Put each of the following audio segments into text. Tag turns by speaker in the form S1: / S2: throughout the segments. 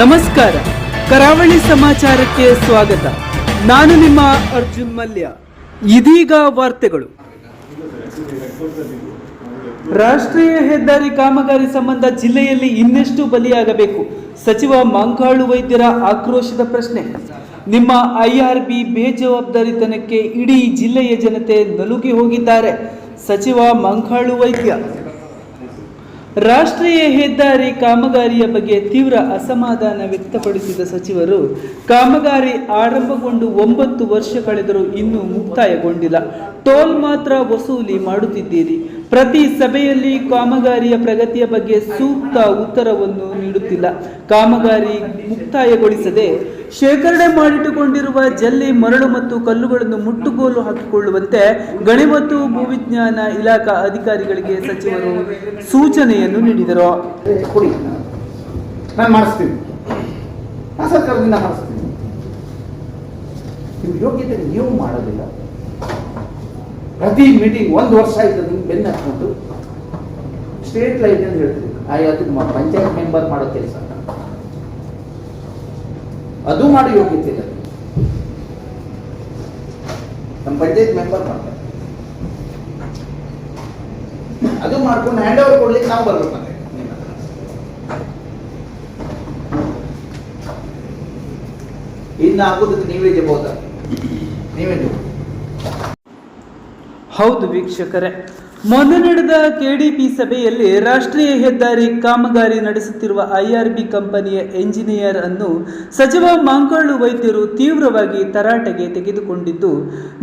S1: ನಮಸ್ಕಾರ. ಕರಾವಳಿ ಸಮಾಚಾರಕ್ಕೆ ಸ್ವಾಗತ. ನಾನು ನಿಮ್ಮ ಅರ್ಜುನ್ ಮಲ್ಯ. ಇದೀಗ ವಾರ್ತೆಗಳು. ರಾಷ್ಟ್ರೀಯ ಹೆದ್ದಾರಿ ಕಾಮಗಾರಿ ಸಂಬಂಧ ಜಿಲ್ಲೆಯಲ್ಲಿ ಇನ್ನೆಷ್ಟು ಬಲಿಯಾಗಬೇಕು? ಸಚಿವ ಮಂಕಾಳು ವೈದ್ಯರ ಆಕ್ರೋಶದ ಪ್ರಶ್ನೆ. ನಿಮ್ಮ ಐಆರ್ಬಿ ಬೇಜವಾಬ್ದಾರಿತನಕ್ಕೆ ಇಡೀ ಜಿಲ್ಲೆಯ ಜನತೆ ನಲುಗಿ ಹೋಗಿದ್ದಾರೆ. ಸಚಿವ ಮಂಕಾಳು ವೈದ್ಯ. ರಾಷ್ಟ್ರೀಯ ಹೆದ್ದಾರಿ ಕಾಮಗಾರಿಯ ಬಗ್ಗೆ ತೀವ್ರ ಅಸಮಾಧಾನ ವ್ಯಕ್ತಪಡಿಸಿದ ಸಚಿವರು, ಕಾಮಗಾರಿ ಆರಂಭಗೊಂಡು ಒಂಬತ್ತು ವರ್ಷ ಕಳೆದರೂ ಇನ್ನೂ ಮುಕ್ತಾಯಗೊಂಡಿಲ್ಲ. ಟೋಲ್ ಮಾತ್ರ ವಸೂಲಿ ಮಾಡುತ್ತಿದ್ದೀರಿ. ಪ್ರತಿ ಸಭೆಯಲ್ಲಿ ಕಾಮಗಾರಿಯ ಪ್ರಗತಿಯ ಬಗ್ಗೆ ಸೂಕ್ತ ಉತ್ತರವನ್ನು ನೀಡುತ್ತಿಲ್ಲ. ಕಾಮಗಾರಿ ಮುಕ್ತಾಯಗೊಳಿಸದೆ ಶೇಖರಣೆ ಮಾಡಿಟ್ಟುಕೊಂಡಿರುವ ಜಲ್ಲಿ ಮರಳು ಮತ್ತು ಕಲ್ಲುಗಳನ್ನು ಮುಟ್ಟುಗೋಲು ಹಾಕಿಕೊಳ್ಳುವಂತೆ ಗಣಿ ಮತ್ತು ಭೂವಿಜ್ಞಾನ ಇಲಾಖಾ ಅಧಿಕಾರಿಗಳಿಗೆ ಸಚಿವರು ಸೂಚನೆಯನ್ನು ನೀಡಿದರು.
S2: ಯೋಗ್ಯತೆ ನೀವು ಮಾಡೋದಿಲ್ಲ. ಪ್ರತಿ ಮೀಟಿಂಗ್ ಒಂದು ವರ್ಷ ಆಯ್ತು ನಿಮ್ಗೆ ಬೆನ್ನ ಹಾಕೊಂಡು ಸ್ಟೇಟ್ ಲೈಟ್ ಅಂತ ಹೇಳ್ತೀವಿ ಆ ಅದು ಪಂಚಾಯತ್ ಮೆಂಬರ್ ಮಾಡೋ ಕೆಲಸ. ಅದು ಮಾಡಿ ಯೋಗ್ಯತೆ ಇಲ್ಲ. ನಮ್ಮ ಪಂಚಾಯತ್ ಮೆಂಬರ್ ಮಾಡ್ತಾರೆ. ಅದು ಮಾಡ್ಕೊಂಡು ಹ್ಯಾಂಡ್ ಓವರ್ ಕೊಡ್ಲಿಕ್ಕೆ ನಾವು ಬರ್ಬೇಕು. ಇನ್ನು ಆಗೋದಕ್ಕೆ ನೀವೇ ಜಬೋದ ನೀವೇ ಜವಾಬ್ದಾರಿ.
S1: ಹೌದು ವೀಕ್ಷಕರೇ. ಮೊನ್ನೆ ನಡೆದ ಕೆಡಿಪಿ ಸಭೆಯಲ್ಲಿ ರಾಷ್ಟ್ರೀಯ ಹೆದ್ದಾರಿ ಕಾಮಗಾರಿ ನಡೆಸುತ್ತಿರುವ ಐಆರ್ಬಿ ಕಂಪನಿಯ ಎಂಜಿನಿಯರ್ ಅನ್ನು ಸಚಿವ ಮಾಂಕಾಳು ವೈದ್ಯರು ತೀವ್ರವಾಗಿ ತರಾಟೆಗೆ ತೆಗೆದುಕೊಂಡಿದ್ದು,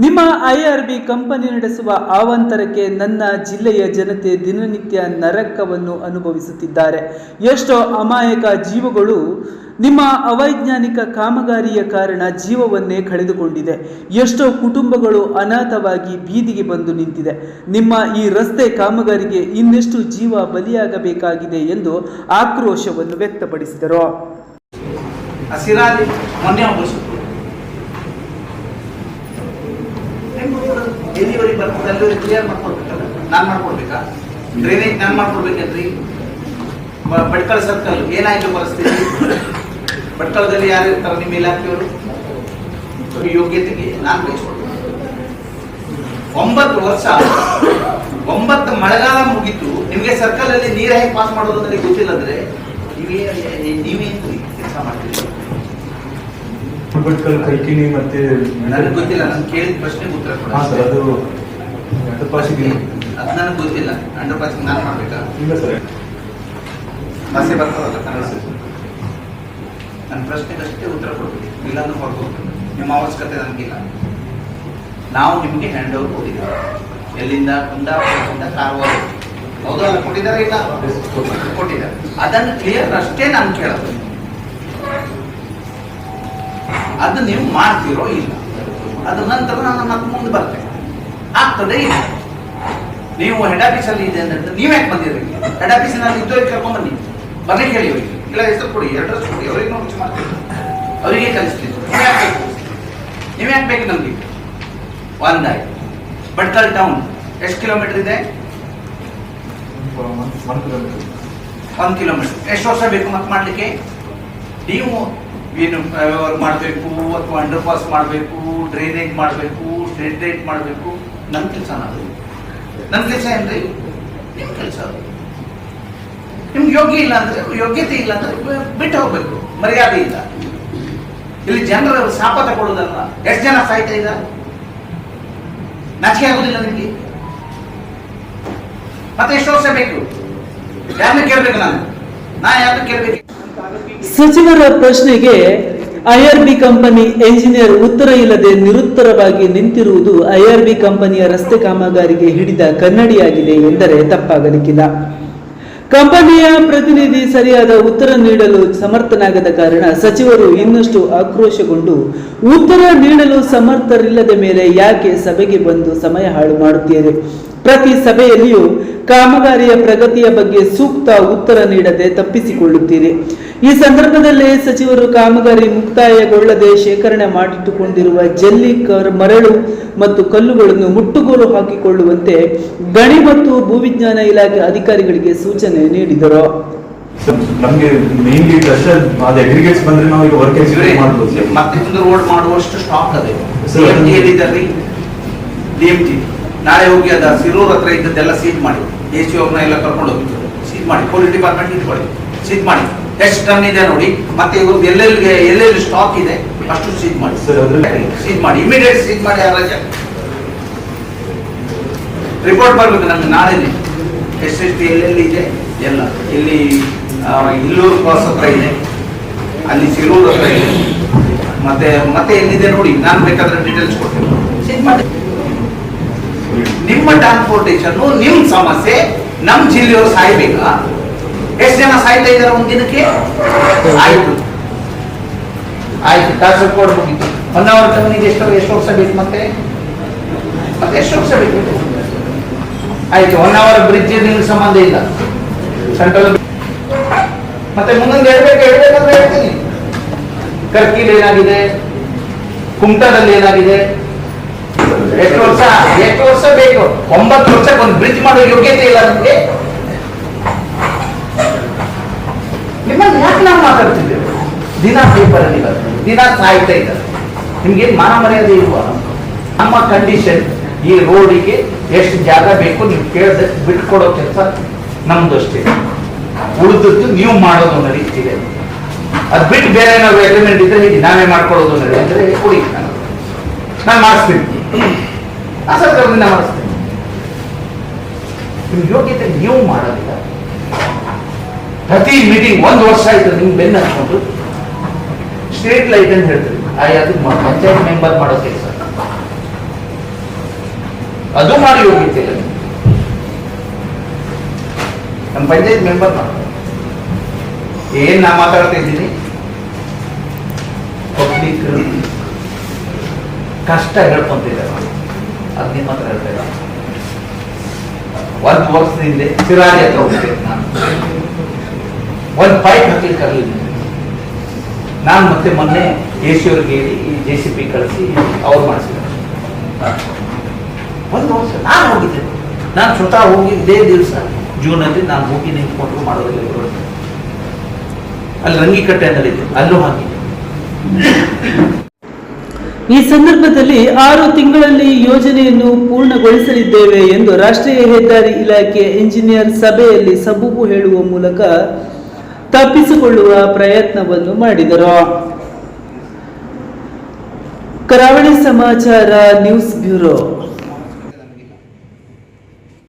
S1: ನಿಮ್ಮ ಐಆರ್ಬಿ ಕಂಪನಿ ನಡೆಸುವ ಆವಂತರಕ್ಕೆ ನನ್ನ ಜಿಲ್ಲೆಯ ಜನತೆ ದಿನನಿತ್ಯ ನರಕವನ್ನು ಅನುಭವಿಸುತ್ತಿದ್ದಾರೆ. ಎಷ್ಟೋ ಅಮಾಯಕ ಜೀವಗಳು ನಿಮ್ಮ ಅವೈಜ್ಞಾನಿಕ ಕಾಮಗಾರಿಯ ಕಾರಣ ಜೀವವನ್ನೇ ಕಳೆದುಕೊಂಡಿದೆ. ಎಷ್ಟೋ ಕುಟುಂಬಗಳು ಅನಾಥವಾಗಿ ಬೀದಿಗೆ ಬಂದು ನಿಂತಿದೆ. ನಿಮ್ಮ ಈ ರಸ್ತೆ ಕಾಮಗಾರಿಗೆ ಇನ್ನೆಷ್ಟು ಜೀವ ಬಲಿಯಾಗಬೇಕಾಗಿದೆ ಎಂದು ಆಕ್ರೋಶವನ್ನು ವ್ಯಕ್ತಪಡಿಸಿದರು.
S2: ಡ್ರೈನೇಜ್ ನಾನು ಮಾಡ್ಕೊಡ್ಬೇಕೇನ್ರಿ ಬಡ್ಕಳ ಸರ್ಕಲ್ ಏನಾಯ್ತು ಪರಿಸ್ಥಿತಿ? ಭಟ್ಕಳದಲ್ಲಿ ಯಾರು ಇರ್ತಾರೆ ನಿಮ್ಮ ಇಲಾಖೆಯವರು ಯೋಗ್ಯತೆಗೆ ನಾನು ಬಯಸ್ಕೊಡ್ಬೇಕು ಒಂಬತ್ತು ವರ್ಷ ಒಂಬತ್ತು ಮಳೆಗಾಲ ಮುಗಿತು ನಿಮಗೆ ಸರ್ಕಲ್ ಅಲ್ಲಿ ನೀರ ಹೇಗೆ ಪಾಸ್ ಮಾಡೋದು ನನಗೆ ಗೊತ್ತಿಲ್ಲ ಅಂದ್ರೆ ನೀವೇ ನೀವೇನು ಕೆಲಸ ಮಾಡ್ತೀರಿ?
S3: ಭಟ್ಕಲ್ ಕೈಕಿಣಿ ಮತ್ತೆ
S2: ನನಗೆ ಗೊತ್ತಿಲ್ಲ ನಾನು ಕೇಳಿದ ಪ್ರಶ್ನೆಗೆ ಉತ್ತರ ಕೊಡಿ.
S3: ಅದು ತಪಾಸಿಗೆ
S2: ಅದು ನನಗೆ ಗೊತ್ತಿಲ್ಲ ಅಂಡರ್ ಪಾಸಿಂಗ್ ನಾನು ಮಾಡ್ಬೇಕಾ?
S3: ಇಲ್ಲ ಸರ್.
S2: ಭಾಷೆ ಬರ್ತದಲ್ಲ ಕನ್ನಡ ನನ್ನ ಪ್ರಶ್ನೆಗೆ ಅಷ್ಟೇ ಉತ್ತರ ಕೊಡ್ಬೇಕು ಇಲ್ಲಾಂದ್ರೆ ಕೊಡ್ಬೋದು ನಿಮ್ಮ ಅವಶ್ಯಕತೆ ನನಗಿಲ್ಲ ನಾವು ನಿಮಗೆ ಹ್ಯಾಂಡ್ ಓವರ್ ಕೊಟ್ಟಿದ್ದೀವಿ. ಎಲ್ಲಿಂದ? ಕುಂದಾಪುರದಿಂದ ಕಾರವಾರ. ಹೌದಾ? ಕೊಟ್ಟಿದ್ದಾರೆ ಇಲ್ಲ? ಕೊಟ್ಟಿದ್ದಾರೆ. ಅದನ್ನು ಕ್ಲಿಯರ್ ಅಷ್ಟೇ ನಾನು ಕೇಳೋದು. ಅದು ನೀವು ಮಾಡ್ತೀರೋ ಇಲ್ಲ. ಅದ ನಂತರ ನಾನು ಮತ್ತೆ ಮುಂದೆ ಬರ್ತೇನೆ. ಆಗ್ತದೆ ಇಲ್ಲ? ನೀವು ಹೆಡ್ ಆಫೀಸಲ್ಲಿ ಇದೆ ಅಂತ ನೀವೇ ಯಾಕೆ ಬಂದಿರಿ ಹೆಡ್ ಆಫೀಸಿನಲ್ಲಿ ನಾನು ಇದ್ದೋಯ್ ಬನ್ನಿ. ಬರ್ಲಿಕ್ಕೆ ಹೇಳಿ ಅವರಿಗೆ ಇಲ್ಲ, ಹೆಸರು ಕೊಡಿ ಅಡ್ರೆಸ್ ಕೊಡಿ, ಅವ್ರಿಗೆ ನೋಟಿಸ್ ಮಾಡ್ತೀವಿ ಅವರಿಗೆ ಕಲಿಸ್ತೀವಿ ನೀವು ಯಾಕೆ ಬೇಕು? ನೀವು ನಮ್ಗೆ? ಒಂದಾಯ್ತು. ಭಟ್ಕಲ್ ಟೌನ್ ಎಷ್ಟು ಕಿಲೋಮೀಟರ್ ಇದೆ? ಒಂದು ಕಿಲೋಮೀಟರ್ ಎಷ್ಟು ವರ್ಷ ಬೇಕು ಮತ್ತೆ ಮಾಡಲಿಕ್ಕೆ? ನೀವು ಏನು ಮಾಡಬೇಕು, ಅಥವಾ ಅಂಡರ್ ಪಾಸ್ ಮಾಡಬೇಕು ಡ್ರೈನೇಜ್ ಮಾಡಬೇಕು ಸ್ಟ್ರೀಟ್ ಲೈಟ್ ಮಾಡಬೇಕು ನನ್ನ ಕೆಲಸ ಅದು? ನನ್ನ ಕೆಲಸ ಏನ್ರಿ? ನಿಮ್ಮ ಕೆಲಸ ಅದು. ನಿಮ್ಗೆ ಯೋಗ್ಯ ಇಲ್ಲ ಅಂದ್ರೆ, ಯೋಗ್ಯತೆ ಇಲ್ಲ ಅಂದ್ರೆ ಬಿಟ್ಟು ಹೋಗ್ಬೇಕು, ಮರ್ಯಾದೆ ಇಲ್ಲ. ಇಲ್ಲಿ ಜನರ ಶಾಪ ತಗೊಳ್ಳೋದಲ್ಲ ಎಷ್ಟು ಜನ ಸಾಯ್ತಾ ಇದ್ದಾರೆ? ನಾಚಿಕೆ ಆಗುದಿಲ್ಲ ನಿಮಗೆ? ಮತ್ತೆ ಎಷ್ಟು ವರ್ಷ ಬೇಕು? ಯಾರನ್ನ ಕೇಳ್ಬೇಕು ನಾನು? ನಾ ಯಾರನ್ನ ಕೇಳ್ಬೇಕು?
S1: ಸಚಿವರ ಪ್ರಶ್ನೆಗೆ ಐಆರ್ಬಿ ಕಂಪನಿ ಎಂಜಿನಿಯರ್ ಉತ್ತರ ಇಲ್ಲದೆ ನಿರುತ್ತರವಾಗಿ ನಿಂತಿರುವುದು ಐಆರ್ಬಿ ಕಂಪನಿಯ ರಸ್ತೆ ಕಾಮಗಾರಿಗೆ ಹಿಡಿದ ಕನ್ನಡಿಯಾಗಿದೆ ಎಂದರೆ ತಪ್ಪಾಗಲಿಕ್ಕಿಲ್ಲ. ಕಂಪನಿಯ ಪ್ರತಿನಿಧಿ ಸರಿಯಾದ ಉತ್ತರ ನೀಡಲು ಸಮರ್ಥನಾಗದ ಕಾರಣ ಸಚಿವರು ಇನ್ನಷ್ಟು ಆಕ್ರೋಶಗೊಂಡು, ಉತ್ತರ ನೀಡಲು ಸಮರ್ಥರಿಲ್ಲದ ಮೇಲೆ ಯಾಕೆ ಸಭೆಗೆ ಬಂದು ಸಮಯ ಹಾಳು ಮಾಡುತ್ತೀರಿ? ಪ್ರತಿ ಸಭೆಯಲ್ಲಿಯೂ ಕಾಮಗಾರಿಯ ಪ್ರಗತಿಯ ಬಗ್ಗೆ ಸೂಕ್ತ ಉತ್ತರ ನೀಡದೆ ತಪ್ಪಿಸಿಕೊಳ್ಳುತ್ತೀರಿ. ಈ ಸಂದರ್ಭದಲ್ಲಿ ಸಚಿವರು ಕಾಮಗಾರಿ ಮುಕ್ತಾಯಗೊಳ್ಳದೆ ಶೇಖರಣೆ ಮಾಡಿಟ್ಟುಕೊಂಡಿರುವ ಜಲ್ಲಿ ಕರ್ ಮರಳು ಮತ್ತು ಕಲ್ಲುಗಳನ್ನು ಮುಟ್ಟುಗೋಲು ಹಾಕಿಕೊಳ್ಳುವಂತೆ ಗಣಿ ಮತ್ತು ಭೂವಿಜ್ಞಾನ ಇಲಾಖೆ ಅಧಿಕಾರಿಗಳಿಗೆ ಸೂಚನೆ ನೀಡಿದರು.
S3: ನಮಗೆ ಮೇನ್ಲಿ ಕ್ರಷರ್ ಅದು ಅಗ್ರಿಗೇಟ್ಸ್ ಬಂದ್ರೆ ನಾವು ಈಗ ವರ್ಕ್ ಮಾಡ್ಬೋದು ಸರ್.
S2: ಮತ್ತೆ ರೋಡ್ ಮಾಡುವಷ್ಟು ಸ್ಟಾಕ್ ಅದೇ.
S3: ಹೇಳಿದ್ದಾರೆ
S2: ಡಿ ಎಂ ಟಿ ನಾಳೆ ಹೋಗಿ ಅದ ಸಿರೂರ್ ಹತ್ರ ಇದ್ದದ್ದೆಲ್ಲ ಸೀಟ್ ಮಾಡಿ. ಎ ಸಿ ಅವ್ರನ್ನ ಎಲ್ಲ ಕರ್ಕೊಂಡು ಹೋಗಿ ಸೀಟ್ ಮಾಡಿ ಪೊಲೀಸ್ ಡಿಪಾರ್ಟ್ಮೆಂಟ್ ಇಟ್ಕೊಳ್ಳಿ ಸೀಟ್ ಮಾಡಿ. ಎಷ್ಟು ಟನ್ ಇದೆ ನೋಡಿ. ಮತ್ತೆ ಇವ್ರದ್ದು ಎಲ್ಲೆಲ್ಲಿಗೆ ಎಲ್ಲೆಲ್ಲಿ ಸ್ಟಾಕ್ ಇದೆ ಅಷ್ಟು ಸೀಟ್ ಮಾಡಿ. ಸೀಟ್ ಮಾಡಿ. ಇಮಿಡಿಯೇಟ್ ಸೀಟ್ ಮಾಡಿ ಆ ರಜೆ ರಿಪೋರ್ಟ್ ಬರ್ಬೇಕು ನಮ್ಗೆ ನಾಳೆನೆ ಎಷ್ಟೆಷ್ಟು ಎಲ್ಲೆಲ್ಲಿ ಇದೆ? ಎಲ್ಲ. ಇಲ್ಲಿ ಇಲ್ಲೂರು ಕ್ರಾಸ್ ಹತ್ರ ಇದೆ. ಅಲ್ಲಿ ಸಿರೂರ್ ಹತ್ರ ಇದೆ. ಮತ್ತೆ ಮತ್ತೆ ಎಲ್ಲಿದೆ ನೋಡಿ. ನಾನು ಬೇಕಾದ್ರೆ ಡೀಟೇಲ್ಸ್ ಕೊಡ್ತೀನಿ. ಸೀಟ್ ಮಾಡಿ ನಿಮ್ಮ ಟ್ರಾನ್ಸ್ಪೋರ್ಟೇಷನ್ ನಿಮ್ ಸಮಸ್ಯೆ, ನಮ್ ಜಿಲ್ಲೆಯವರು ಸಾಯ್ಬೇಕಾ? ಎಷ್ಟು ಜನ ಸಾಯ್ತಾ ಇದಾರೆ ಒಂದ್ ದಿನಕ್ಕೆ? ಆಯ್ತು. ಆಯ್ತು ಕಾಸರಗೋಡ್ ಮುಗಿತು. ಹೊನ್ನಾವರ ಕಂಪನಿಗೆ ಎಷ್ಟು ಎಷ್ಟು ವರ್ಷ ಬೇಕು ಮತ್ತೆ? ಮತ್ತೆ ಎಷ್ಟು ವರ್ಷ ಬೇಕು? ಆಯ್ತು, ಹೊನ್ನಾವರ ಬ್ರಿಡ್ಜ್ ನಿಮ್ಗೆ ಸಂಬಂಧ ಇಲ್ಲ. ಸೆಂಟ್ರಲ್ ಮತ್ತೆ ಮುಂದೊಂದು ಹೇಳ್ಬೇಕು ಹೇಳ್ಬೇಕಂದ್ರೆ ಹೇಳ್ತೀನಿ. ಕರ್ಕಿಲ್ ಏನಾಗಿದೆ? ಕುಮಟಾದಲ್ಲಿ ಏನಾಗಿದೆ? ಎಷ್ಟು ವರ್ಷ? ಎಷ್ಟು ವರ್ಷ ಬೇಕು? ಒಂಬತ್ತು ವರ್ಷಕ್ಕೆ ಒಂದು ಬ್ರಿಡ್ಜ್ ಮಾಡೋ ಯೋಗ್ಯತೆ ಇಲ್ಲ ನಮಗೆ? ನಿಮ್ಮಲ್ಲಿ ಯಾಕೆ ನಾವು ಮಾತಾಡ್ತಿದ್ದೇವೆ? ದಿನ ಪೇಪರ್ ಅಲ್ಲಿ ಬರ್ತದೆ. ದಿನ ಸಾಯ್ತಾ ಇದ್ದಾರೆ. ನಿಮ್ಗೆ ಮಾನ ಮರ್ಯಾದೆ ಇಲ್ವಾ? ನಮ್ಮ ಕಂಡೀಷನ್ ಈ ರೋಡಿಗೆ ಎಷ್ಟು ಜಾಗ ಬೇಕು ನೀವು ಕೇಳಿದ್ರೆ ಬಿಟ್ಕೊಡೋ ಕೆಲಸ ನಮ್ದು ಅಷ್ಟೇ. ಉಳಿದದ್ದು ನೀವು ಮಾಡೋದು ನಡೀತಿದೆ ಅದ್ ಬಿಟ್ಟು ಬೇರೆ ಏನಾದ್ರು ಅಗ್ರಿಮೆಂಟ್ ಇದ್ರೆ ಹೇಳಿ, ನಾವೇ ಮಾಡ್ಕೊಳ್ಳೋದು ನಡಿ ಅಂದ್ರೆ ಕೊಡಿ. ನಾನು ನಾನು ಮಾಡಿಸ್ತೀನಿ. ಆ ಸರ್ಕಾರದಿಂದ ನಿಮ್ಮ ನಿಮ್ ಯೋಗ್ಯತೆ ನೀವು ಮಾಡೋದಿಲ್ಲ. ಪ್ರತಿ ಮೀಟಿಂಗ್ ಒಂದು ವರ್ಷ ಆಯ್ತು ನಿಮ್ ಬೆನ್ನ ಹಚ್ಕೊಂಡು ಸ್ಟ್ರೀಟ್ ಲೈಟ್ ಅಂತ ಹೇಳ್ತೀರಿ ಅದು ಪಂಚಾಯತ್ ಮೆಂಬರ್ ಮಾಡೋ ಕೆಲಸ. ಅದು ಮಾಡಿ ಯೋಗ್ಯತೆ ಇಲ್ಲ. ನಮ್ಮ ಪಂಚಾಯತ್ ಮೆಂಬರ್ ಮಾಡ್ತಾರೆ ಏನ್ ನಾ ಮಾತಾಡ್ತಾ ಇದ್ದೀನಿ? ಪಬ್ಲಿಕ್ ಕಷ್ಟ ಹೇಳ್ಕೊಂತಿದ್ದಾರೆ ಅದು ನಿಮ್ಮ ಹತ್ರ ಹೇಳ್ತಾ ಇಲ್ಲ ಒಂದು ವರ್ಷದಿಂದ ಸಿರಾಜಿ ಹತ್ರ ಹೋಗ್ತೇನೆ ನಾನು. ಒಂದು ಪೈಪ್ ಹಾಕ್ಲಿಕ್ಕೆ ಆಗಲಿಲ್ಲ ನಾನು ಮತ್ತೆ ಮೊನ್ನೆ ಅವ್ರಿಗೆ ಹೇಳಿ, ಈ ಜೆ ಸಿ ಪಿ ಕಳಿಸಿ ಅವ್ರು ಮಾಡಿಸಿದ್ದಾರೆ. ಒಂದು ವರ್ಷ ನಾನು ಹೋಗಿದ್ದೆ. ನಾನು ಸ್ವತಃ ಹೋಗಿದ್ದೇ ದಿವಸ ಜೂನಲ್ಲಿ ನಾನು ಹೋಗಿ ನಿಂತ್ಕೊಂಡು ಮಾಡೋದಿಲ್ಲ ಅಲ್ಲಿ ರಂಗಿಕಟ್ಟೆ ಅನ್ನಲಿದೆ ಅಲ್ಲೂ ಹಾಕಿದ್ದೆ
S1: ಈ ಸಂದರ್ಭದಲ್ಲಿ ಆರು ತಿಂಗಳಲ್ಲಿ ಯೋಜನೆಯನ್ನು ಪೂರ್ಣಗೊಳಿಸಲಿದ್ದೇವೆ ಎಂದು ರಾಷ್ಟ್ರೀಯ ಹೆದ್ದಾರಿ ಇಲಾಖೆ ಇಂಜಿನಿಯರ್ ಸಭೆಯಲ್ಲಿ ಸಬೂಬು ಹೇಳುವ ಮೂಲಕ ತಪ್ಪಿಸಿಕೊಳ್ಳುವ ಪ್ರಯತ್ನವನ್ನು ಮಾಡಿದರು. ಕರಾವಳಿ ಸಮಾಚಾರ ನ್ಯೂಸ್ ಬ್ಯೂರೋ.